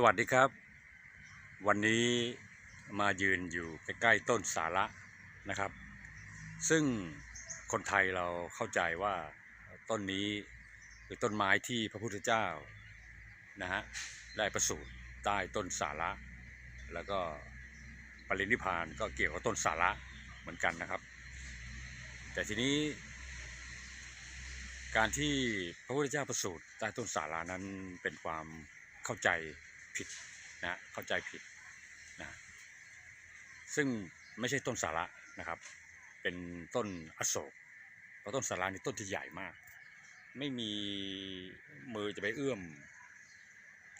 สวัสดีครับ วันนี้มายืนอยู่ใกล้ๆต้นสาระนะครับ ซึ่งคนไทยเราเข้าใจว่าต้นนี้คือต้นไม้ที่พระพุทธเจ้านะฮะได้ประสูติใต้ต้นสาระ แล้วก็ปรินิพานก็เกี่ยวกับต้นสาระเหมือนกันนะครับ แต่ทีนี้ การที่พระพุทธเจ้าประสูติใต้ต้นสารานั้นเป็นความเข้าใจ ผิดนะเข้าใจผิดนะซึ่งไม่ใช่ต้นสาระนะครับ เป็นต้นอโศกเพราะต้นสารานี่ต้นที่ใหญ่มาก ไม่มีมือจะไปเอื้อม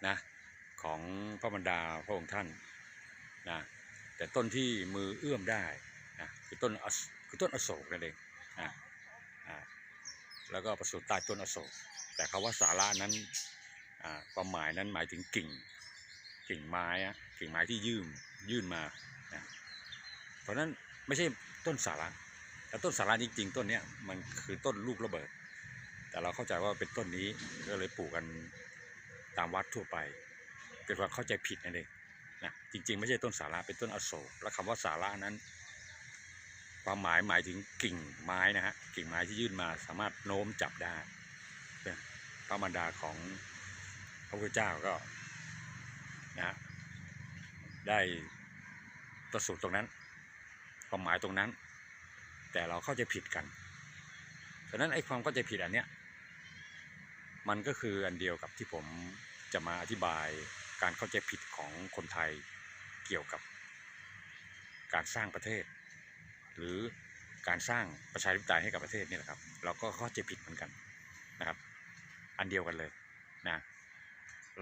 นะของพระบรรดาพระองค์ท่านนะแต่ต้นที่มือเอื้อมได้นะคือต้นอโศคือต้นอโศกนั่นเองนะแล้วก็ประสูติใต้ต้นอโศก แต่คาว่าสาระนั้นความหมายนั้นหมายถึงกิ่ง กิ่งไม้อะกิ่งไม้ที่ยื่นยื่นมานะเพราะฉะนั้นไม่ใช่ต้นสาระแต่ต้นสาระจริง ๆ ต้นเนี้ยมันคือต้นลูกระเบิด แต่เราเข้าใจว่าเป็นต้นนี้ก็เลยปลูกกันตามวัดทั่วไปเป็นความเข้าใจผิดนั่นเองนะจริง ๆ ไม่ใช่ต้นสาระเป็นต้นอโศกและคำว่าสาระนั้น ความหมายหมายถึงกิ่งไม้นะฮะกิ่งไม้ที่ยื่นมาสามารถโน้มจับได้พระมารดาของพระพุทธเจ้าก็ นะได้ประสูติตรงนั้นความหมายตรงนั้น แต่เราเข้าใจผิดกันฉะนั้นไอ้ความเข้าใจผิดอันเนี้ยมันก็คืออันเดียวกับที่ผมจะมาอธิบายการเข้าใจผิดของคนไทยเกี่ยวกับการสร้างประเทศ หรือการสร้างประชาธิปไตยให้กับประเทศนี่แหละครับ เราก็เข้าใจผิดเหมือนกันนะครับ อันเดียวกันเลยนะ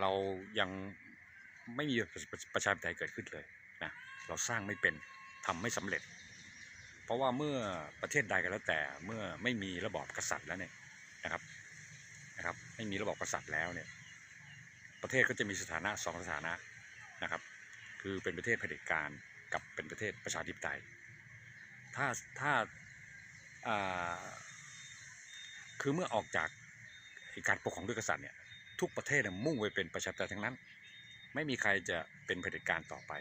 เรายัง ไม่มีประชาธิปไตยเกิดขึ้นเลยนะเราสร้างไม่เป็นทำไม่สำเร็จ เพราะว่าเมื่อประเทศใดก็แล้วแต่เมื่อไม่มีระบอบกษัตริย์แล้วเนี่ยนะครับนะครับไม่มีระบอบกษัตริย์แล้วเนี่ยประเทศก็จะมีสถานะสองสถานะนะครับ คือเป็นประเทศเผด็จการกับเป็นประเทศประชาธิปไตย ถ้าถ้าคือเมื่อออกจากการปกครองด้วยกษัตริย์เนี่ยทุกประเทศเนี่ยมุ่งไปเป็นประชาธิปไตยทั้งนั้น ไม่มีใครจะเป็นเผด็จการต่อไป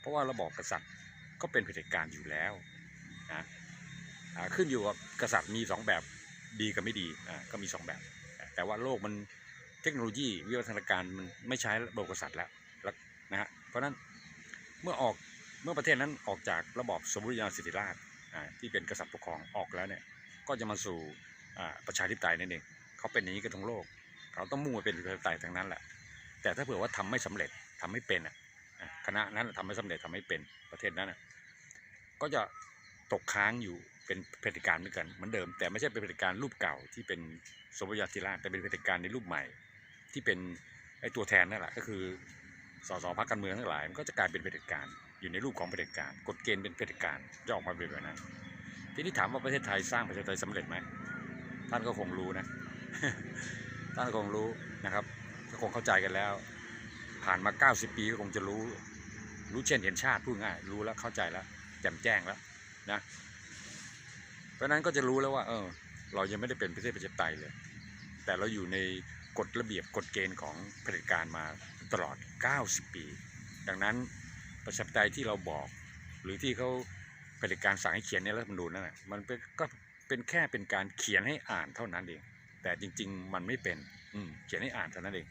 เพราะว่าระบอบกษัตริย์ก็เป็นเผด็จการอยู่แล้วนะขึ้นอยู่กับกษัตริย์มีสองแบบดีกับไม่ดีก็มีสองแบบ แต่ว่าโลกมันเทคโนโลยีวิวัฒนาการมันไม่ใช้ระบบกษัตริย์แล้วนะฮะเพราะนั้นเมื่อออกเมื่อประเทศนั้นออกจากระบอบสมบูรณาสิทธิราชที่เป็นกษัตริย์ปกครองออกแล้วเนี่ยก็จะมาสู่ประชาธิปไตยนั่นเองเขาเป็นอย่างนี้กันทั้งโลก เขาต้องมุ่งไปเป็นประชาธิปไตยทั้งนั้นแหละ แต่ถ้าเผื่อว่าทำไม่สำเร็จทำไม่เป็นอะคณะนั้นทำไม่สำเร็จทำไม่เป็นประเทศนั้นก็จะตกค้างอยู่เป็นเผด็จการเหมือนกันเหมือนเดิม แต่ไม่ใช่เป็นเผด็จการรูปเก่าที่เป็นสมบูรณาญาธิราชแต่เป็นเผด็จการในรูปใหม่ ที่เป็นไอ้ตัวแทนนั่นแหละก็คือสสพรรคการเมืองทั้งหลายมันก็จะกลายเป็นเผด็จการอยู่ในรูปของเผด็จการกฎเกณฑ์เป็นเผด็จการจะออกมาเป็นแบบนั้นทีนี้ถามว่าประเทศไทยสร้างประชาธิปไตยสำเร็จไหมท่านก็คงรู้นะ ท่านคงรู้นะครับ ก็คงเข้าใจกันแล้ว ผ่านมา 90 ปีก็คงจะรู้ รู้เช่นเห็นชาติพูดง่าย รู้แล้วเข้าใจแล้วแจ่มแจ้งแล้วนะ เพราะนั้นก็จะรู้แล้วว่า เออ เรายังไม่ได้เป็นประเทศประชาธิปไตยเลย แต่เราอยู่ในกฎระเบียบกฎเกณฑ์ของเผด็จการมาตลอด 90 ปี ดังนั้นประชาธิปไตยที่เราบอก หรือที่เขาเผด็จการสั่งให้เขียนในรัฐธรรมนูญนั่นแหละมันเป็นก็เป็นแค่เป็นการเขียนให้อ่านเท่านั้นเอง แต่จริง ๆ มันไม่เป็น อืม เขียนให้อ่านเท่านั้นเอง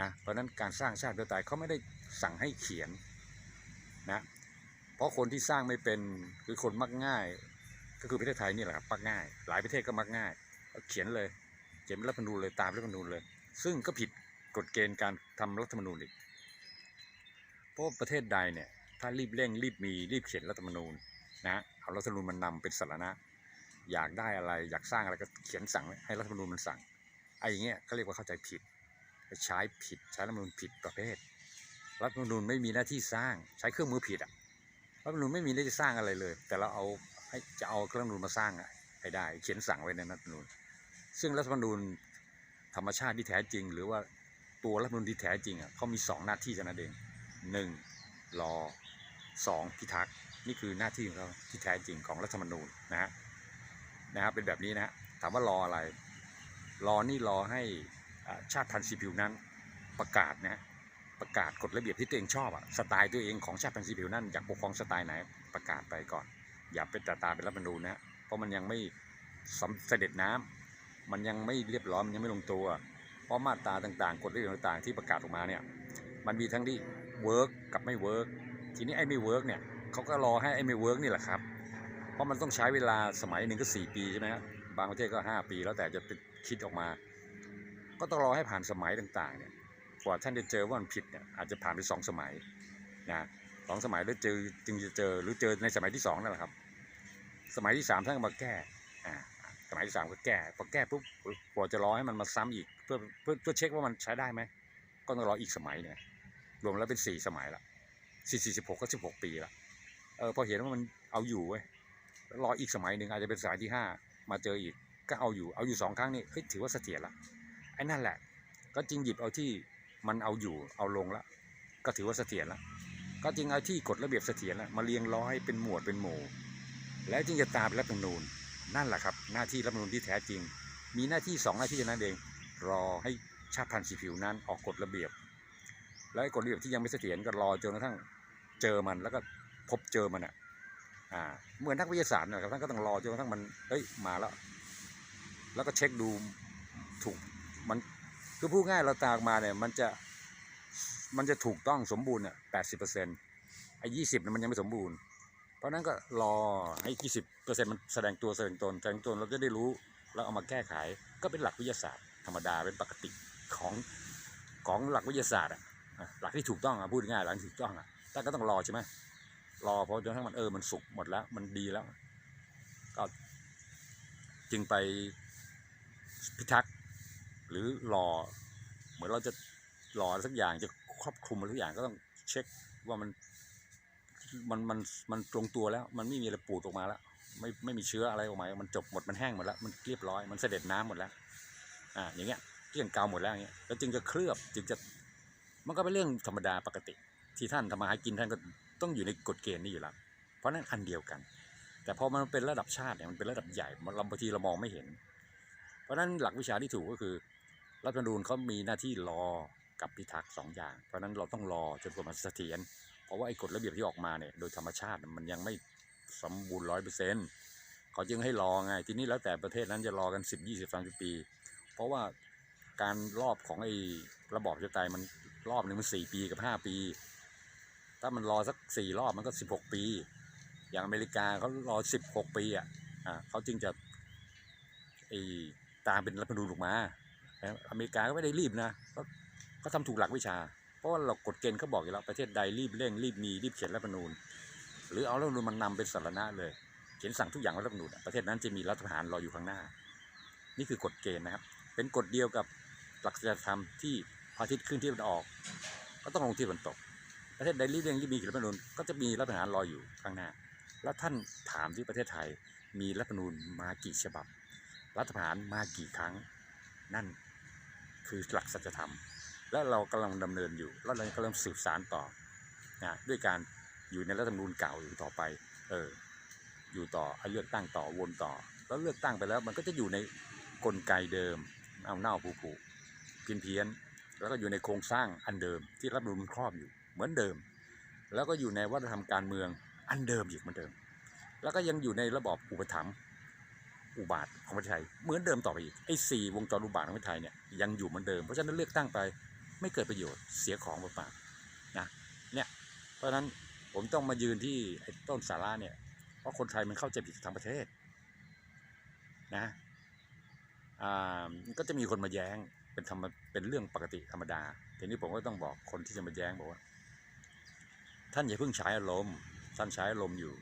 นะเพราะนั้นการสร้างชาติประชาธิปไตยเขาไม่ได้สั่งให้เขียนนะเพราะคนที่สร้างไม่เป็นคือคนมักง่าย ก็คือประเทศไทยนี่แหละครับมักง่าย หลายประเทศก็มักง่ายเขียนเลยเขียนรัฐธรรมนูญเลยตามรัฐธรรมนูญเลย ซึ่งก็ผิดกฎเกณฑ์การทำรัฐธรรมนูญอีกเพราะประเทศใดเนี่ยถ้ารีบเร่งรีบมีรีบเขียนรัฐธรรมนูญนะเอารัฐธรรมนูญมันนำเป็นสาระอยากได้อะไรอยากสร้างอะไรก็เขียนสั่งให้รัฐธรรมนูญมันสั่งไอ้อย่างเงี้ยก็เรียกว่าเข้าใจผิด ใช้ผิดใช้รัฐมนูญผิดประเภท รัฐมนูญไม่มีหน้าที่สร้างใช้เครื่องมือผิดอะรัฐมนูญไม่มีหน้าที่สร้างอะไรเลย แต่เราเอาให้จะเอาเครื่องมือมาสร้างอะให้ได้ เขียนสั่งไว้ในรัฐมนูญซึ่งรัฐมนูญธรรมชาติที่แท้จริง หรือว่าตัวรัฐมนูญที่แท้จริงอะเขามีสองหน้าที่เท่านั้นเองหนึ่งรอสองพิทักษ์นี่คือหน้าที่ของเขาที่แท้จริงของรัฐธรรมนูญนะฮะนะครับเป็นแบบนี้นะฮะถามว่ารออะไร รอนี่รอให้ ชาติพันธุ์ซีพิวนั้นประกาศนะประกาศกฎระเบียบที่ตัวเองชอบอะสไตล์ตัวเองของชาติพันธุ์สีผิวนั่นอยากปกครองสไตล์ไหนประกาศไปก่อน อย่าเป็นตาตาเป็นรัฐมนูญนะเพราะมันยังไม่สำเสด็จน้ำมันยังไม่เรียบร้อยมันยังไม่ลงตัว เพราะมาตราต่างๆ กฎระเบียบต่างๆ ที่ประกาศออกมาเนี่ยมันมีทั้งที่เวิร์กกับไม่เวิร์กทีนี้ไอ้ไม่เวิร์กเนี่ยเขาก็รอให้ไอ้ไม่เวิร์กนี่แหละครับเพราะมันต้องใช้เวลาสมัยหนึ่งก็สี่ปีใช่ไหมครับบางประเทศก็ห้าปีแล้วแต่จะคิดออกมา ก็ต้องรอให้ผ่านสมัยต่างๆเนี่ยกว่าท่านจะเจอว่ามันผิดเนี่ยอาจจะผ่านไปสองสมัยนะสองสมัยแล้วเจอจึงจะเจอหรือเจอในสมัยที่สองนั่นแหละครับ สมัยที่สามท่านก็มาแก้อ่าสมัยที่สามก็แก้พอแก้ปุ๊บกว่าจะรอให้มันมาซ้ำอีกเพื่อเพื่อเพื่อเช็คว่ามันใช้ได้ไหมก็ต้องรออีกสมัยเนี่ยรวมแล้วเป็นสี่สมัยละสี่สี่สิบหกก็สิบหกปีละเออพอเห็นว่ามันเอาอยู่เว้ยรออีกสมัยหนึ่งอาจจะเป็นสมัยที่ห้ามาเจออีกก็เอาอยู่เอาอยู่สองครั้งนี่เฮ้ยถือว่าเสถียรละ ไอ้นั่นแหละ ก็จริงหยิบเอาที่มันเอาอยู่เอาลงละก็ถือว่าเสถียรละก็จริงเอาที่กฎระเบียบเสถียรละมาเรียงร้อยเป็นหมวดเป็นหมู่ แล้วจึงจะตามเป็นรัฐธรรมนูญนั่นแหละครับ หน้าที่รัฐธรรมนูญที่แท้จริง มีหน้าที่สองหน้าที่เท่านั้นเอง รอให้ชาติพันธุ์สีผิวนั้นออกกฎระเบียบ แล้วกฎระเบียบที่ยังไม่เสถียรก็รอจนกระทั่งเจอมันแล้วก็พบเจอมันอะอ่าเหมือนนักวิทยาศาสตร์นะครับท่านก็ต้องรอจนกระทั่งมันเอ้ยมาแล้ว แล้วก็เช็คดูถูก มันคือพูดง่ายเราตากมาเนี่ยมันจะมันจะถูกต้องสมบูรณ์อะแปดสิบเปอร์เซ็นต์ไอ้ยี่สิบเนี่ยมันยังไม่สมบูรณ์ เพราะฉะนั้นก็รอให้ยี่สิบเปอร์เซ็นต์มันแสดงตัวแสดงตนแสดงตนเราจะได้รู้แล้วเอามาแก้ไขก็เป็นหลักวิทยาศาสตร์ ธรรมดาเป็นปกติของของหลักวิทยาศาสตร์อะหลักที่ถูกต้องอะพูดง่ายหลักที่ถูกต้องอะแต่ก็ต้องรอใช่ไหมรอเพราะจนทั่งมันเออมันสุกหมดแล้วมันดีแล้วก็จึงไปพิทักษ์ หรือรอเหมือนเราจะรออสักอย่างจะครอบคลุมอะไรสักอย่างก็ต้องเช็คว่ามันมันมันมันตรงตัวแล้ว มันไม่มีอะไรปูดออกมาแล้ว ไม่ไม่มีเชื้ออะไรออกมา มันจบหมดมันแห้งหมดแล้ว มันเรียบร้อยมันเสด็จน้ำหมดแล้ว อ่าอย่างเงี้ยเกลี้ยงเกาหมดแล้วอย่างเงี้ยแล้วจึงจะเคลือบจึงจะมันก็เป็นเรื่องธรรมดาปกติ ที่ท่านทำมาหากินท่านก็ต้องอยู่ในกฎเกณฑ์นี้อยู่แล้วเพราะนั้นอันเดียวกัน แต่พอมันเป็นระดับชาติเนี่ยมันเป็นระดับใหญ่เราบางทีเรามองไม่เห็น เพราะฉะนั้นหลักวิชาที่ถูกก็คือ รัฐธรรมนูญเขามีหน้าที่รอกับพิทักษ์สองอย่าง เพราะฉะนั้นเราต้องรอจนกว่ามันเสถียรเพราะว่าไอ้กฎระเบียบที่ออกมาเนี่ยโดยธรรมชาติมันยังไม่สมบูรณ์ร้อยเปอร์เซ็นต์เขาจึงให้รอไงทีนี้แล้วแต่ประเทศนั้นจะรอกันสิบยี่สิบสามสิบปี เพราะว่าการรอบของไอ้ระบอบประชาธิปไตยมันรอบหนึ่งมันสี่ปีกับห้าปี ถ้ามันรอสักสี่รอบมันก็สิบหกปี อย่างอเมริกาเขารอสิบหกปีอะอ่าเขาจึงจะไอ้ตามเป็นรัฐธรรมนูญออกมา อเมริกาก็ไม่ได้รีบนะเขาเขาทำถูกหลักวิชา เพราะว่าเรากฎเกณฑ์เขาบอกอยู่แล้วประเทศใดรีบเร่งรีบมีรีบเขียนรัฐธรรมนูญ หรือเอารัฐธรรมนูญมันนำเป็นสาระเลย เขียนสั่งทุกอย่างไว้รัฐธรรมนูญประเทศนั้นจะมีรัฐประหารรออยู่ข้างหน้า นี่คือกฎเกณฑ์นะครับ เป็นกฎเดียวกับหลักจริยธรรมที่พระอาทิตย์ขึ้นที่ตะวันออก ก็ต้องลงที่ตะวันตก ประเทศใดรีบเร่งรีบมีเขียนรัฐธรรมนูญก็จะมีรัฐประหารรออยู่ข้างหน้า แล้วท่านถามที่ประเทศไทยมีรัฐธรรมนูญมากี่ฉบับ รัฐประหารมากี่ครั้งนั่น คือหลักสัจธรรม และเรากำลังดำเนินอยู่แล้วเรากำลังสืบสารต่อนะด้วยการอยู่ในรัฐธรรมนูญเก่าอยู่ต่อไปเอออยู่ต่อเอาเลือกตั้งต่อวนต่อ แล้วเลือกตั้งไปแล้วมันก็จะอยู่ในกลไกเดิมเอาเน่าผูผูเพี้ยนเพี้ยนแล้วก็อยู่ในโครงสร้างอันเดิมที่รัฐธรรมนูญมันครอบอยู่เหมือนเดิม แล้วก็อยู่ในวัฒนธรรมการเมืองอันเดิมอีกเหมือนเดิม แล้วก็ยังอยู่ในระบอบอุปถัมภ์ อุบาทของประเทศไทยเหมือนเดิมต่อไปอีกไอ้สี่วงจรอุบาทของประเทศไทยเนี่ยยังอยู่เหมือนเดิมเพราะฉะนั้นเลือกตั้งไปไม่เกิดประโยชน์เสียของเปล่าๆนะเนี่ยเพราะฉะนั้นผมต้องมายืนที่ไอ้ต้นสาระเนี่ยเพราะคนไทยมันเข้าใจผิดทั้งประเทศนะอ่าก็จะมีคนมาแย้งเป็นธรรมเป็นเรื่องปกติธรรมดาทีนี้ผมก็ต้องบอกคนที่จะมาแย้งบอกว่า ท่านอย่าเพิ่งใช้อารมณ์ท่านใช้อารมณ์อยู่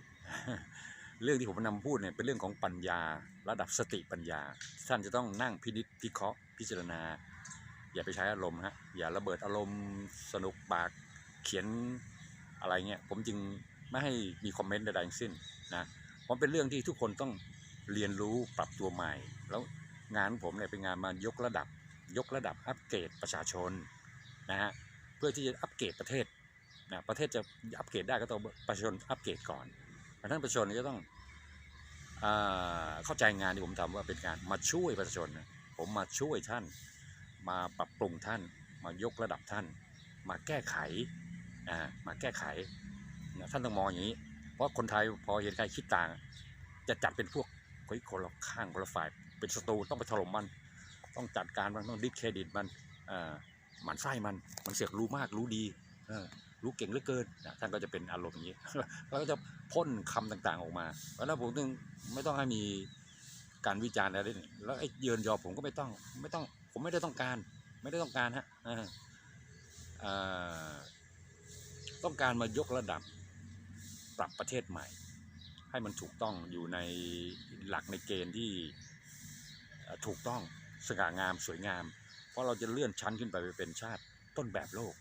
เรื่องที่ผมนำพูดเนี่ยเป็นเรื่องของปัญญา ระดับสติปัญญา ท่านจะต้องนั่งพินิจพิเคราะห์พิจารณา อย่าไปใช้อารมณ์ฮะอย่าระเบิดอารมณ์สนุกปากเขียนอะไรเงี้ยผมจึงไม่ให้มีคอมเมนต์ใดๆทั้งสิ้นนะเพราะเป็นเรื่องที่ทุกคนต้องเรียนรู้ปรับตัวใหม่ แล้วงานผมเนี่ยเป็นงานมายกระดับ ยกระดับอัปเกรดประชาชนนะฮะเพื่อที่จะอัปเกรดประเทศนะประเทศจะอัปเกรดได้ก็ต้องประชาชนอัปเกรดก่อนเพราะฉะนั้นประชาชนจะต้อง เข้าใจงานที่ผมทำว่าเป็นการมาช่วยประชาชน ผมมาช่วยท่าน มาปรับปรุงท่าน มายกระดับท่าน มาแก้ไขมาแก้ไขท่านต้องมองอย่างนี้ เพราะคนไทยพอเห็นใครคิดต่าง จะจัดเป็นพวกเฮ้ยคนละข้างคนละฝ่ายเป็นศัตรูต้องไปถล่มมัน ต้องจัดการมันต้องดิสเครดิตมันหมันไส้มันมันเสือกรู้มากรู้ดีเอ รู้เก่งเหลือเกินนะท่านก็จะเป็นอารมณ์อย่างนี้ แล้วก็จะพ่นคำต่างๆออกมาเพราะนั้นผมถึงไม่ต้องให้มีการวิจารณ์อะไรนี่แล้วไอ้เยินยอผมก็ไม่ต้องไม่ต้องผมไม่ได้ต้องการ ไม่ได้ต้องการฮะต้องการมายกระดับปรับประเทศใหม่ ให้มันถูกต้องอยู่ในหลักในเกณฑ์ที่ถูกต้องสง่างามสวยงาม เพราะเราจะเลื่อนชั้นขึ้นไปเป็นชาติต้นแบบโลก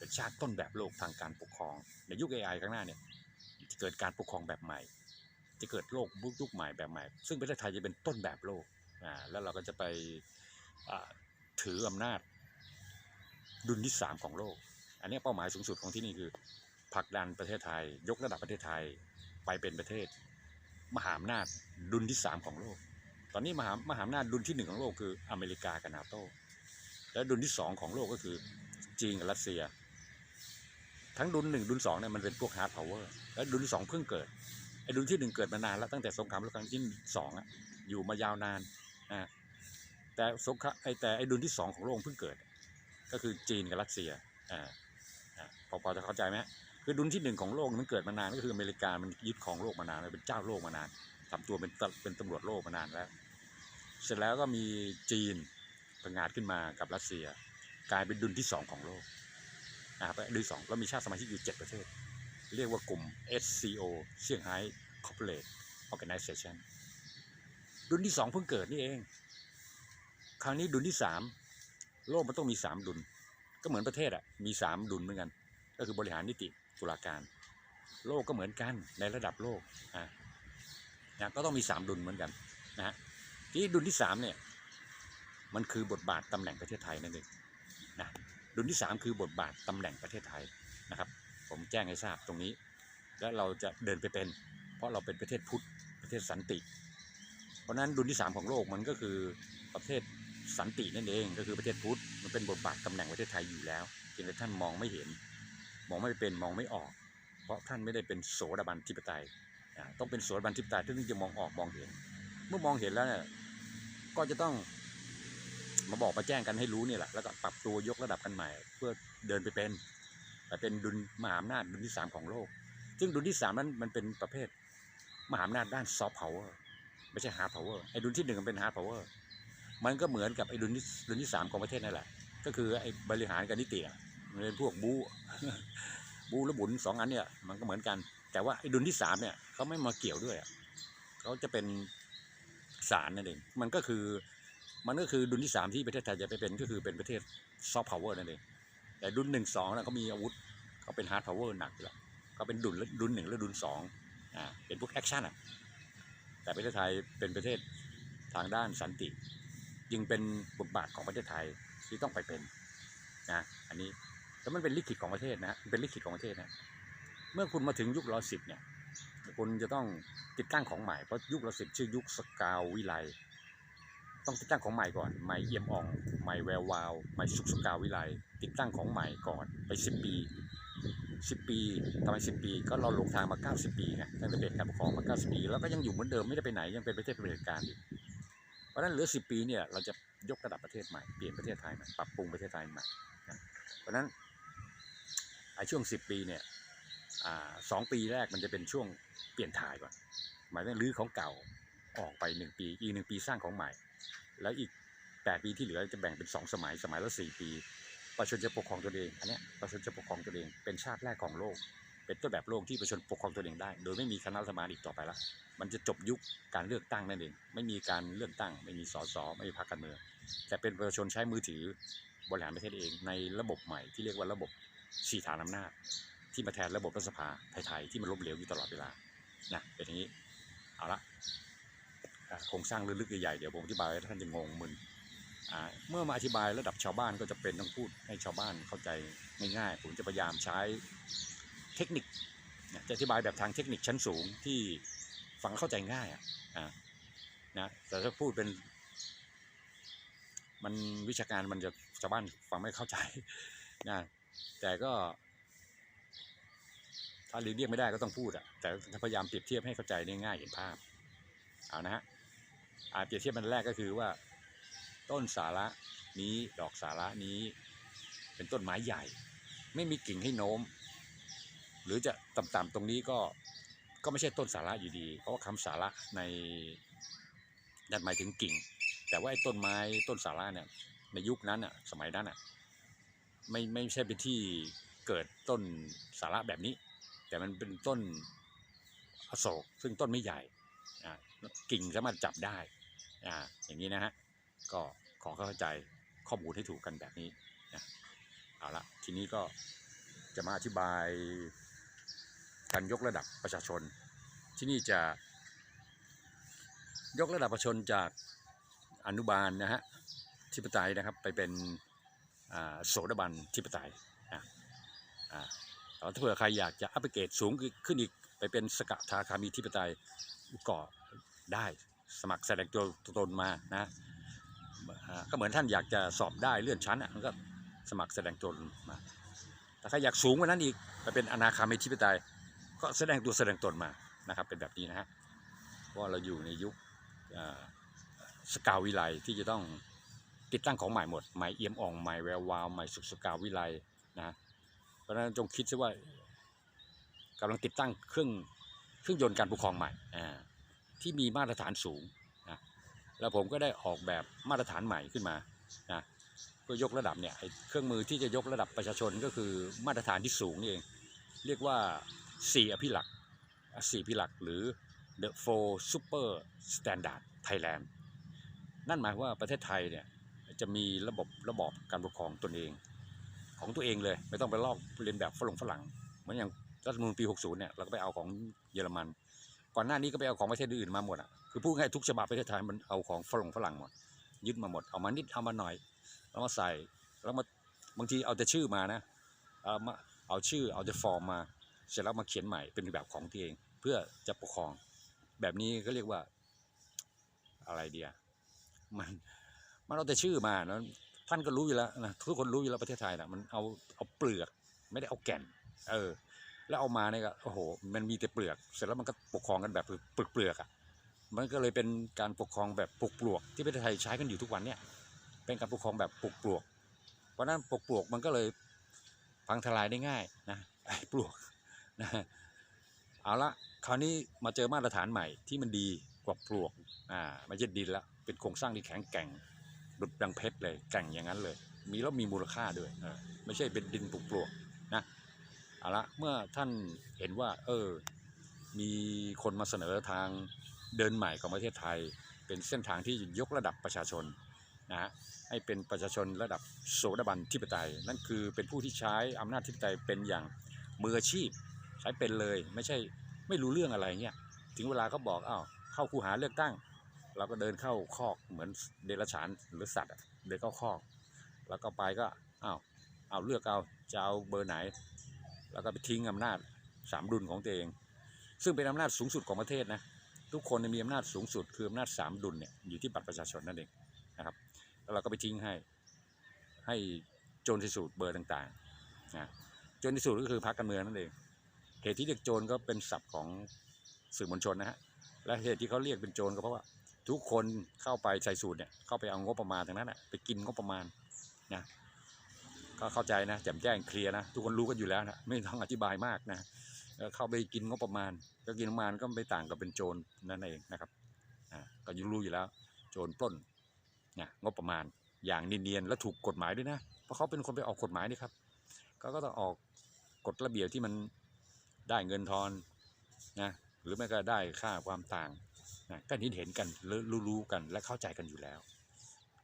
เป็นชาติต้นแบบโลกทางการปกครอง ในยุค AI ข้างหน้าเนี่ยจะเกิดการปกครองแบบใหม่ จะเกิดโลกยุคใหม่แบบใหม่ ซึ่งประเทศไทยจะเป็นต้นแบบโลกอ่าแล้วเราก็จะไปถืออำนาจดุลที่สามของโลก อันนี้เป้าหมายสูงสุดของที่นี่คือผลักดันประเทศไทย ยกระดับประเทศไทยไปเป็นประเทศ มหาอำนาจดุลที่สามของโลก ตอนนี้มหามหาอำนาจดุลที่หนึ่งของโลกคืออเมริกากับนาโตและดุลที่สองของโลกก็คือจีนกับรัสเซีย ทั้งดุลหนึ่งดุลสองเนี่ยมันเป็นพวกฮาร์ดพาวเวอร์และดุลสองเพิ่งเกิดไอ้ดุลที่หนึ่งเกิดมานานแล้วตั้งแต่สงครามโลกครั้งที่สองอะอยู่มายาวนานนะแต่สงครามไอ้แต่ไอ้ดุลที่สองของโลกเพิ่งเกิด ก็คือจีนกับรัสเซียอ่าอ่าพอพอจะเข้าใจไหมคือดุลที่หนึ่งของโลกมันเกิดมานานก็คืออเมริกามันยึดของโลกมานานแล้วเป็นเจ้าโลกมานานทำตัวเป็นตเป็นตำรวจโลกมานานแล้ว เสร็จแล้วก็มีจีนประงาดขึ้นมากับรัสเซีย กลายเป็นดุลที่สองของโลก นะครับดุลที่สองแล้วมีชาติสมาชิกอยู่เจ็ดประเทศ เรียกว่ากลุ่ม SCO เซี่ยงไฮ้ Corporate Organization ดุลที่สองเพิ่งเกิดนี่เอง คราวนี้ดุลที่สามโลกมันต้องมีสามดุล ก็เหมือนประเทศอะมีสามดุลเหมือนกัน ก็คือบริหารนิติตุลาการ โลกก็เหมือนกันในระดับโลกอะนะก็ต้องมีสามดุลเหมือนกันนะฮะที่ดุลที่สามเนี่ยมันคือบทบาทตำแหน่งประเทศไทยนั่นเองนะ ดุลที่สามคือบทบาทตำแหน่งประเทศไทยนะครับ ผมแจ้งให้ทราบตรงนี้ แล้วเราจะเดินไปเป็น เพราะเราเป็นประเทศพุทธประเทศสันติ เพราะฉะนั้นดุลที่สามของโลกมันก็คือประเทศสันตินั่นเองก็คือประเทศพุทธมันเป็นบทบาทตำแหน่งประเทศไทยอยู่แล้วเพียงแต่ท่านมองไม่เห็น มองไม่เป็นมองไม่ออก เพราะท่านไม่ได้เป็นโสดาบันทิปไตยต้องเป็นโสดาบันทิปไตยถึงจะมองออกมองเห็น เมื่อมองเห็นแล้วเนี่ยก็จะต้อง มาบอกมาแจ้งกันให้รู้เนี่ยแหละแล้วก็ปรับตัวยกระดับกันใหม่ เพื่อเดินไปเป็นไปเป็นดุลมหาอำนาจดุลที่สามของโลก ซึ่งดุลที่สามนั้นมันเป็นประเภทมหาอำนาจด้านซอฟต์พาวเวอร์ไม่ใช่ฮาร์ดพาวเวอร์ไอ้ดุลที่หนึ่งมันเป็นฮาร์ดพาวเวอร์มันก็เหมือนกับไอ้ดุลที่ดุลที่สามของประเทศนั่นแหละ ก็คือไอ้บริหารกับนิติมันเป็นพวกบูบูและบุญสองอันเนี่ยมันก็เหมือนกัน แต่ว่าไอ้ดุลที่สามเนี่ยเขาไม่มาเกี่ยวด้วยเขาจะเป็นศาลนั่นเองมันก็คือ มันก็คือดุลที่สามที่ประเทศไทยจะไปเป็นก็คือเป็นประเทศซอฟต์พาวเวอร์นั่นเองแต่ดุลหนึ่งสองนะเขามีอาวุธเขาเป็นฮาร์ดพาวเวอร์หนักอยู่แล้วเขาเป็นดุลดุลหนึ่งและดุลสองอ่าเป็นพวกแอคชั่นอะแต่ประเทศไทยเป็นประเทศทางด้านสันติ จึงเป็นบทบาทของประเทศไทยที่ต้องไปเป็นนะอันนี้แล้วมันเป็นลิขิตของประเทศนะเป็นลิขิตของประเทศนะเมื่อคุณมาถึงยุครอสิบเนี่ยคุณจะต้องติดตั้งของใหม่เพราะยุครอสิบชื่อยุคสกาววิไล ต้องติดตั้งของใหม่ก่อนใหม่เอี่ยมอ่องใหม่แวววาวใหม่สุขสกาวิไลติดตั้งของใหม่ก่อนไปสิบปีสิบปีทำไมสิบปี ก็เราลงทางมาเก้าสิบปีไงตั้งแต่เปลี่ยนการปกครองมาเก้าสิบปี แล้วก็ยังอยู่เหมือนเดิมไม่ได้ไปไหนยังเป็นประเทศเผด็จการอยู่เพราะฉะนั้นเหลือสิบปีเนี่ยเราจะยกระดับประเทศใหม่เปลี่ยนประเทศไทยใหม่ปรับปรุงประเทศไทยใหม่เพราะฉะนั้นไอ้ช่วงสิบปีเนี่ยสองปีแรกมันจะเป็นช่วงเปลี่ยนถ่ายก่อนหมายถึงรื้อของเก่าออกไปหนึ่งปีอีกหนึ่งปีสร้างของใหม่ แล้วอีก 8 ปีที่เหลือจะแบ่งเป็น 2 สมัยสมัยละ 4 ปี ประชาชนจะปกครองตัวเอง อันนี้ประชาชนจะปกครองตัวเอง เป็นชาติแรกของโลก เป็นต้นแบบโลกที่ประชาชนปกครองตัวเองได้ โดยไม่มีคณะรัฐบาลอีกต่อไปละมันจะจบยุคการเลือกตั้งนั่นเอง ไม่มีการเลือกตั้ง ไม่มีสสไม่มีพรรคการเมือง แต่เป็นประชาชนใช้มือถือบริหารประเทศเองในระบบใหม่ที่เรียกว่าระบบสี่ฐานอำนาจ ที่มาแทนระบบรัฐสภาไทยๆที่มันล้มเหลวอยู่ตลอดเวลานะเป็นอย่างนี้ เอาละ โครงสร้างลึกๆใหญ่ๆเดี๋ยวผมอธิบายท่านจะงงมึนเมื่อมาอธิบายระดับชาวบ้านก็จะเป็นต้องพูดให้ชาวบ้านเข้าใจง่ายๆผมจะพยายามใช้เทคนิคจะอธิบายแบบทางเทคนิคชั้นสูงที่ฟังเข้าใจง่ายอะนะแต่ถ้าพูดเป็น มันวิชาการมันจะชาวบ้านฟังไม่เข้าใจนะแต่ก็ ถ้าเลี่ยงไม่ได้ก็ต้องพูดอะแต่พยายามเปรียบเทียบให้เข้าใจได้ง่ายเห็นภาพเอานะฮะ เปรียบเทียบมันแรกก็คือว่า ต้นสาระนี้ดอกสาระนี้ เป็นต้นไม้ใหญ่ ไม่มีกิ่งให้โน้ม หรือจะต่ำๆตรงนี้ก็ก็ไม่ใช่ต้นสาระอยู่ดี เพราะว่าคำสาระในนั่นหมายถึงกิ่ง แต่ว่าไอ้ต้นไม้ต้นสาระเนี่ยในยุคนั้นอะสมัยนั้นอะไม่ไม่ใช่เป็นที่เกิดต้นสาระแบบนี้ แต่มันเป็นต้นอโศกซึ่งต้นไม่ใหญ่กิ่งสามารถจับได้ อ่าอย่างนี้นะฮะก็ขอเข้าใจข้อมูลให้ถูกกันแบบนี้นะเอาละทีนี้ก็จะมาอธิบายการยกระดับประชาชน ที่นี่จะยกระดับประชาชนจากอนุบาลนะฮะทิปไตยนะครับไปเป็นโสดาบันทิปไตยอะอ่าแล้วถ้าเผื่อใครอยากจะอัปเกรดสูงขึ้นอีกไปเป็นสกทาคามีทิปไตยก็ได้ สมัครแสดงตัวตนมานะก็เหมือนท่านอยากจะสอบได้เลื่อนชั้นอะมันก็สมัครแสดงตนมาแต่ใครอยากสูงกว่านั้นอีกไปเป็นอนาคามิธิปไตยก็แสดงตัวแสดงตนมานะครับ เป็นแบบนี้นะฮะเพราะว่าเราอยู่ในยุคสกาววิไลที่จะต้องติดตั้งของใหม่หมด ใหม่เอี่ยมอ่องใหม่แวววาวใหม่สุสกาววิไลนะเพราะฉะนั้นจงคิดซะว่ากำลังติดตั้งเครื่องเครื่องยนต์การปกครองใหม่อ่า ที่มีมาตรฐานสูงนะแล้วผมก็ได้ออกแบบมาตรฐานใหม่ขึ้นมานะเพื่อยกระดับเนี่ยเครื่องมือที่จะยกระดับประชาชนก็คือมาตรฐานที่สูงนี่เอง เรียกว่า 4 อภิลักษ์4อภิลักหรือ the four super standard Thailand นั่นหมายว่าประเทศไทยเนี่ยจะมีระบบระบอบการปกครองตนเอง ของตัวเองเลย ไม่ต้องไปลอกเรียนแบบฝรั่งฝรั่งเหมือนอย่างรัฐมนูญปี 60 เนี่ยเราก็ไปเอาของเยอรมัน ก่อนหน้านี้ก็ไปเอาของประเทศอื่นมาหมดอะคือพูดง่ายทุกฉบับประเทศไทยมันเอาของฝรั่งฝรั่งหมดยึดมาหมดเอามานิดเอามาหน่อยแล้วมาใส่แล้วมาบางทีเอาแต่ชื่อมานะเอามาเอาชื่อเอาแต่ฟอร์มมา เสร็จแล้วมาเขียนใหม่เป็นแบบของตัวเอง เพื่อจะปกครอง แบบนี้ก็เรียกว่าอะไรเดียมันมันเอาแต่ชื่อมาแล้วท่านก็รู้อยู่แล้วนะทุกคนรู้อยู่แล้วประเทศไทยนะมันเอาเอาเปลือกไม่ได้เอาแก่น เออ แล้วเอามาเนี่ยก็โอ้โห มันมีแต่เปลือก เสร็จแล้วมันก็ปกครองกันแบบเปลือกเปลือกอะมันก็เลยเป็นการปกครองแบบปลูกปลวก ที่ประเทศไทยใช้กันอยู่ทุกวันเนี่ยเป็นการปกครองแบบปลูกปลวก เพราะนั้นปลูกปลวกมันก็เลยพังทลายได้ง่ายนะไอ้ปลวกนะเอาละคราวนี้มาเจอมาตรฐานใหม่ที่มันดีกว่าปลวกอ่าไม่ใช่ดินละเป็นโครงสร้างที่แข็งแกร่งดุดดังเพชรเลยแกร่งอย่างนั้นเลย มีแล้วมีมูลค่าด้วยไม่ใช่เป็นดินปลูกปลวก เอาละเมื่อท่านเห็นว่า เออ มีคนมาเสนอทางเดินใหม่ของประเทศไทย เป็นเส้นทางที่ยกระดับประชาชนนะฮะให้เป็นประชาชนระดับโสดาบันทิปไตย นั่นคือเป็นผู้ที่ใช้อำนาจทิปไตยเป็นอย่างมืออาชีพ ใช้เป็นเลยไม่ใช่ไม่รู้เรื่องอะไรเงี้ยถึงเวลาเขาบอกอ้าวเข้าคูหาเลือกตั้ง เราก็เดินเข้าคอกเหมือนเดรัจฉานหรือสัตว์เดินเข้าคอก แล้วก็ไปก็อ้าวเอาเลือกเอาจะเอาเบอร์ไหน แล้วก็ไปทิ้งอำนาจสามดุลของตัวเอง ซึ่งเป็นอำนาจสูงสุดของประเทศนะทุกคนมีอำนาจสูงสุดคืออำนาจสามดุลเนี่ยอยู่ที่บัตรประชาชนนั่นเองนะครับแล้วเราก็ไปทิ้งให้ให้โจรที่สุดเบอร์ต่างๆนะโจรที่สุดก็คือพรรคการเมืองนั่นเองเหตุที่เรียกโจรก็เป็นศัพท์ของสื่อมวลชนนะฮะและเหตุที่เขาเรียกเป็นโจรก็เพราะว่าทุกคนเข้าไปใส่สูตรเนี่ยเข้าไปเอางบประมาณตรงนั้นอะไปกินงบประมาณนะ ก็เข้าใจนะแจ่มแจ้งเคลียร์นะทุกคนรู้กันอยู่แล้วนะไม่ต้องอธิบายมากนะเข้าไปกินงบประมาณ ก็กินงบประมาณก็ไม่ต่างกับเป็นโจรนั่นเองนะครับอ่าก็ยังรู้อยู่แล้ว โจรปล้นนะงบประมาณอย่างเนียนๆและถูกกฎหมายด้วยนะ เพราะเขาเป็นคนไปออกกฎหมายนี่ครับเขาก็ต้องออกกฎระเบียบที่มันได้เงินทอนนะหรือไม่ก็ได้ค่าความต่างนะก็เห็นเห็นกันรู้รู้กันและเข้าใจกันอยู่แล้ว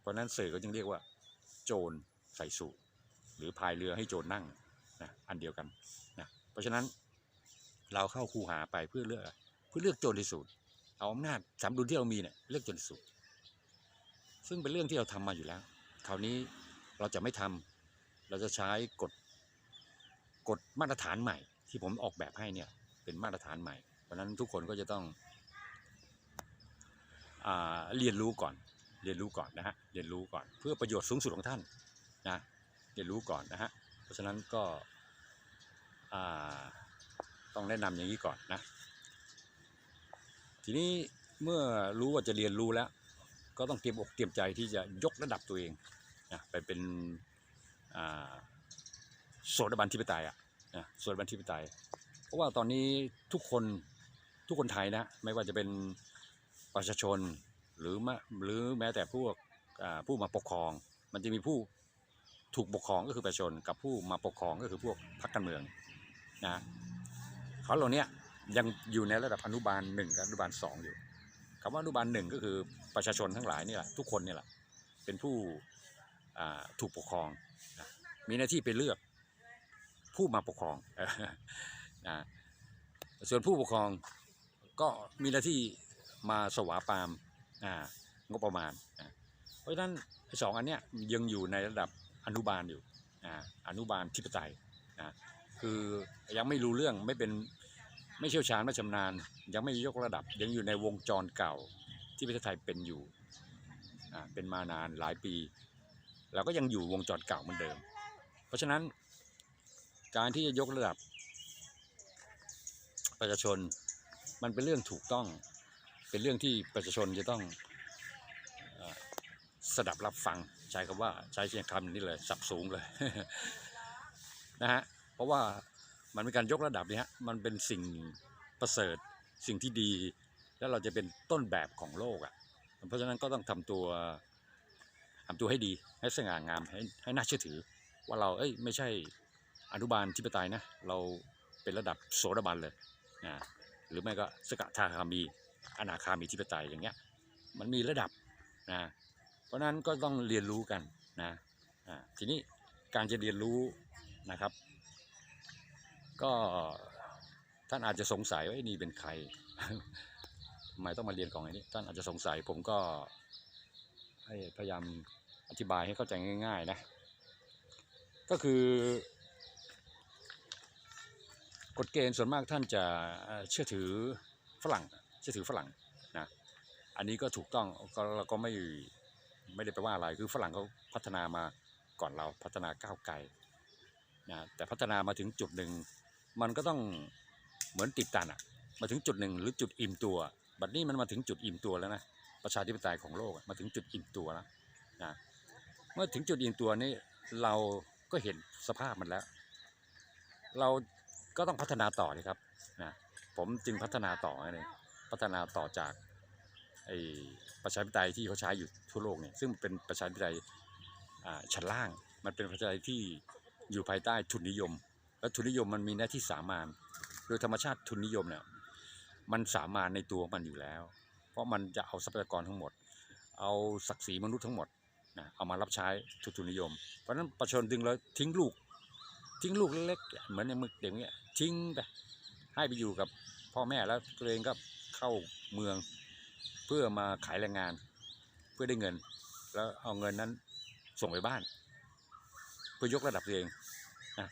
เพราะนั้นสื่อก็จึงเรียกว่า โจรใส่สูท หรือพายเรือให้โจรนั่งนะอันเดียวกันนะเพราะฉะนั้นเราเข้าคูหาไปเพื่อเลือกเพื่อเลือกโจรที่สุดเอาอำนาจสามดุลที่เรามีเนี่ยเลือกโจรที่สุดซึ่งเป็นเรื่องที่เราทำมาอยู่แล้ว คราวนี้เราจะไม่ทำเราจะใช้กฎกฎมาตรฐานใหม่ ที่ผมออกแบบให้เนี่ยเป็นมาตรฐานใหม่ เพราะฉะนั้นทุกคนก็จะต้องอเรียนรู้ก่อน เรียนรู้ก่อนนะฮะ เรียนรู้ก่อนเพื่อประโยชน์สูงสุดของท่านนะ เรียนรู้ก่อนนะฮะ เพราะฉะนั้นก็ต้องแนะนำอย่างนี้ก่อนนะ ทีนี้เมื่อรู้ว่าจะเรียนรู้แล้ว ก็ต้องเตรียมอกเตรียมใจที่จะยกระดับตัวเองนะไปเป็นโสดาบันทิปไตยอะนะโสดาบันทิปไตย เพราะว่าตอนนี้ทุกคนทุกคนไทยนะ ไม่ว่าจะเป็นประชาชนหรือมหรือแม้แต่พวกผู้มาปกครอง มันจะมีผู้ ถูกปกครองก็คือประชาชนกับผู้มาปกครองก็คือพวกพรรคการเมืองนะเขาเหล่านี้ยังอยู่ในระดับอนุบาลหนึ่งกับอนุบาลสองอยู่คำว่าอนุบาลหนึ่งก็คือประชาชนทั้งหลายนี่แหละทุกคนนี่แหละเป็นผู้ถูกปกครองนะมีหน้าที่ไปเลือกผู้มาปกครองนะส่วนผู้ปกครองก็มีหน้าที่มาสวาปามอ่างบประมาณนะเพราะฉะนั้นสองอันเนี้ยยังอยู่ในระดับ อนุบาลอยู่อ่าอนุบาลทิปไตยนะคือยังไม่รู้เรื่องไม่เป็นไม่เชี่ยวชาญไม่ชำนาญ ยังไม่ยกระดับยังอยู่ในวงจรเก่าที่ประเทศไทยเป็นอยู่อ่าเป็นมานานหลายปีเราก็ยังอยู่วงจรเก่าเหมือนเดิม เพราะฉะนั้นการที่จะยกระดับ ประชาชนมันเป็นเรื่องถูกต้อง เป็นเรื่องที่ประชาชนจะต้องอสดับรับฟัง ใช้คำว่าใช้เชียงคำนี้เลยสับสูงเลยนะฮะเพราะว่ามันเป็นการยกระดับเนี่ยฮะมันเป็นสิ่งประเสริฐสิ่งที่ดี แล้วเราจะเป็นต้นแบบของโลกอะ่ะเพราะฉะนั้นก็ต้องทำตัวทำตัวให้ดีให้สง่างามให้ให้น่าเชื่อถือ ว่าเราเอ้ยไม่ใช่อนุบาลทิปไตยนะเราเป็นระดับโสดาบันเลยนะหรือไม่ก็สกทาคามีอนาคามีทิปไตยอย่างเงี้ยมันมีระดับนะ เพราะนั้นก็ต้องเรียนรู้กันนะทีนี้การจะเรียนรู้นะครับ ก็ท่านอาจจะสงสัยว่านี่เป็นใครทำไมต้องมาเรียนของไอ้นี้ ท่านอาจจะสงสัยผมก็ให้พยายามอธิบายให้เข้าใจง่าย ๆ นะ ก็คือกฎเกณฑ์ส่วนมากท่านจะเชื่อถือฝรั่ง เชื่อถือฝรั่งนะ อันนี้ก็ถูกต้องก็เราก็ไม่ ไม่ได้ไปว่าอะไรคือฝรั่งเขาพัฒนามาก่อนเราพัฒนาก้าวไกลนะแต่พัฒนามาถึงจุดหนึ่ง มันก็ต้องเหมือนติดตันอะมาถึงจุดหนึ่งหรือจุดอิ่มตัวบัดนี้มันมาถึงจุดอิ่มตัวแล้วนะประชาธิปไตยของโลกมาถึงจุดอิ่มตัวแล้วนะเมื่อถึงจุดอิ่มตัวนี้เราก็เห็นสภาพมันแล้ว เราก็ต้องพัฒนาต่อเลยครับนะผมจึงพัฒนาต่อเลยพัฒนาต่อจาก ไอ้ประชาธิปไตยที่เขาใช้อยู่ทั่วโลกเนี่ยซึ่งเป็นประชาธิปไตยชั้นล่าง มันเป็นประชาธิปไตยที่อยู่ภายใต้ทุนนิยม และทุนนิยมมันมีหน้าที่สามานโดยธรรมชาติทุนนิยมเนี่ยมันสามานในตัวมันอยู่แล้ว เพราะมันจะเอาทรัพยากรทั้งหมด เอาศักดิ์ศรีมนุษย์ทั้งหมดนะเอามารับใช้ทุนทุนนิยม เพราะฉะนั้นประชาชนดึงแล้วทิ้งลูก ทิ้งลูกเล็กๆเหมือนในมึกเด็กเนี้ยทิ้งไปให้ไปอยู่กับพ่อแม่แล้วตัวเองก็เข้าเมือง เพื่อมาขายแรงงาน เพื่อได้เงิน แล้วเอาเงินนั้นส่งไปบ้าน เพื่อยกระดับตัวเองนะ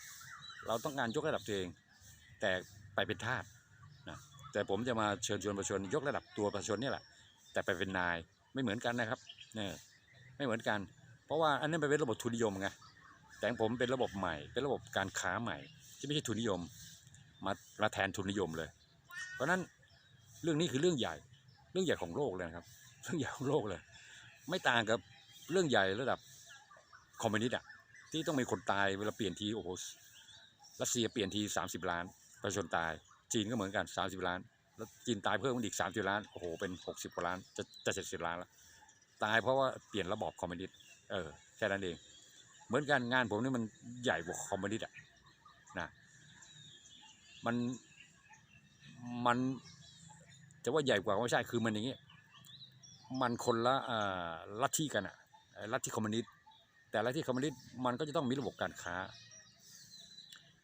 เราต้องการยกระดับตัวเอง แต่ไปเป็นทาสนะแต่ผมจะมาเชิญชวนประชาชนยกระดับตัวประชาชนนี่แหละแต่ไปเป็นนายไม่เหมือนกันนะครับเนี่ยไม่เหมือนกัน เพราะว่าอันนั้นเป็นระบบทุนนิยมไงแต่งผมเป็นระบบใหม่ เป็นระบบการค้าใหม่ที่ไม่ใช่ทุนนิยม มามาแทนทุนนิยมเลย เพราะฉะนั้นเรื่องนี้คือเรื่องใหญ่ เรื่องใหญ่ของโลกเลยนะครับ เรื่องใหญ่ของโลกเลย ไม่ต่างกับเรื่องใหญ่ระดับคอมมิวนิสต์อะที่ต้องมีคนตายเวลาเปลี่ยนทีโอ้โหรัสเซียเปลี่ยนทีสามสิบล้านประชาชนตาย จีนก็เหมือนกันสามสิบล้าน แล้วจีนตายเพิ่มอีกสามสิบล้านโอ้โหเป็นหกสิบกว่าล้านจะจะเจ็ดสิบล้านแล้วตายเพราะว่าเปลี่ยนระบอบคอมมิวนิสต์เออแค่นั้นเอง เหมือนกันงานผมนี่มันใหญ่กว่าคอมมิวนิสต์อะนะมันมัน จะว่าใหญ่กว่าก็ไม่ใช่คือมันอย่างงี้มันคนละลัทธิกันอะลัทธิคอมมิวนิสต์แต่ลัทธิคอมมิวนิสต์มันก็จะต้องมีระบบการค้า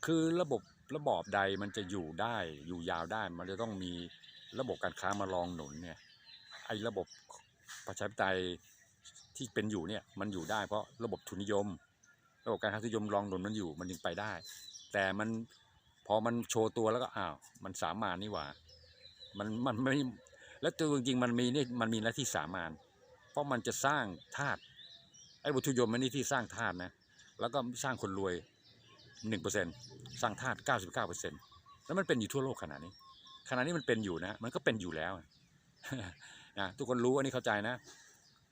คือระบบระบอบใดมันจะอยู่ได้อยู่ยาวได้ มันจะต้องมีระบบการค้ามารองหนุนเนี่ยไอ้ระบบประชาธิปไตยที่เป็นอยู่เนี่ยมันอยู่ได้เพราะระบบทุนนิยม ระบบการค้าทุนนิยมรองหนุนมันอยู่มันยังไปได้ แต่มันพอมันโชว์ตัวแล้วก็อ้าวมันสามานนี่หว่า มันมันไม่แล้วตัวจริงมันมีนี่มันมีหน้าที่สามานเพราะมันจะสร้างธาตุไอ้วัตถุยมมันนี่ที่สร้างธาตุนะแล้วก็สร้างคนรวยหนึ่งเปอร์เซ็นต์สร้างธาตุเก้าสิบเก้าเปอร์เซ็นต์แล้วมันเป็นอยู่ทั่วโลกขนาดนี้ขณะนี้มันเป็นอยู่นะ มันก็เป็นอยู่แล้วนะทุกคนรู้อันนี้เข้าใจนะ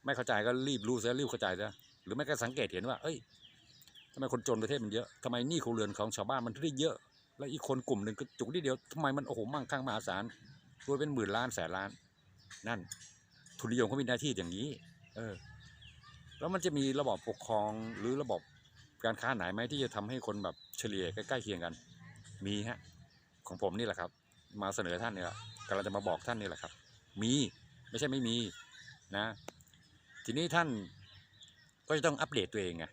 ไม่เข้าใจก็รีบรู้ซะรีบเข้าใจซะหรือไม่ก็สังเกตเห็นว่า เอ้ยทำไมคนจนประเทศมันเยอะทำไมหนี้ครัวเรือนของชาวบ้านมันถึงได้เยอะ แล้วอีกคนกลุ่มหนึ่งก็จุกนิดเดียวทำไมมันโอ้โหมั่งคั่งมหาศาล รวยเป็นหมื่นล้านแสนล้าน นั่น ทุนนิยมเขามีหน้าที่อย่างนี้ เออ แล้วมันจะมีระบบปกครองหรือระบบการค้าไหนไหมที่จะทำให้คนแบบเฉลี่ยใกล้ๆเคียงกัน มีฮะ ของผมนี่แหละครับ มาเสนอท่านเนี่ยกำลังจะมาบอกท่านนี่แหละครับ มีไม่ใช่ไม่มีนะ ทีนี้ท่านก็จะต้องอัปเดตตัวเองไง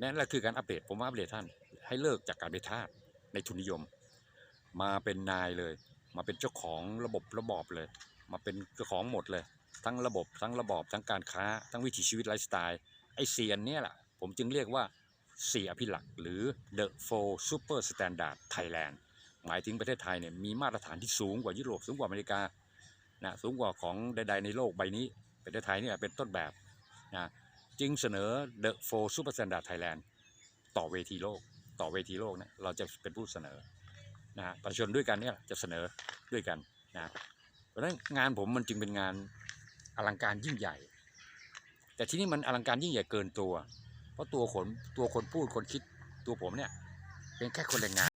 นั่นแหละคือการอัปเดตผมว่าอัปเดตท่าน ให้เลิกจากการเป็นทาสในทุนนิยม มาเป็นนายเลย มาเป็นเจ้าของระบบระบอบเลย มาเป็นเจ้าของหมดเลย ทั้งระบบทั้งระบอบทั้งการค้า ทั้งวิถีชีวิตไลฟ์สไตล์ไอเซียนเนี่ยแหละผมจึงเรียกว่าเสียอภิลักษ์หรือ The Four Super Standard Thailand หมายถึงประเทศไทยเนี่ยมีมาตรฐานที่สูงกว่ายุโรปสูงกว่าอเมริกานะสูงกว่าของใด ๆ ในโลกใบนี้ ประเทศไทยเนี่ยเป็นต้นแบบนะจึงเสนอ The Four Super Standard Thailand ต่อเวทีโลก ต่อเวทีโลกเนี่ยเราจะเป็นผู้เสนอ นะฮะประชาชนด้วยกันเนี่ยจะเสนอด้วยกันนะเพราะฉะนั้นงานผมมันจึงเป็นงานอลังการยิ่งใหญ่ แต่ที่นี่มันอลังการยิ่งใหญ่เกินตัว เพราะตัวคนตัวคนพูดคนคิดตัวผมเนี่ยเป็นแค่คนแรงงาน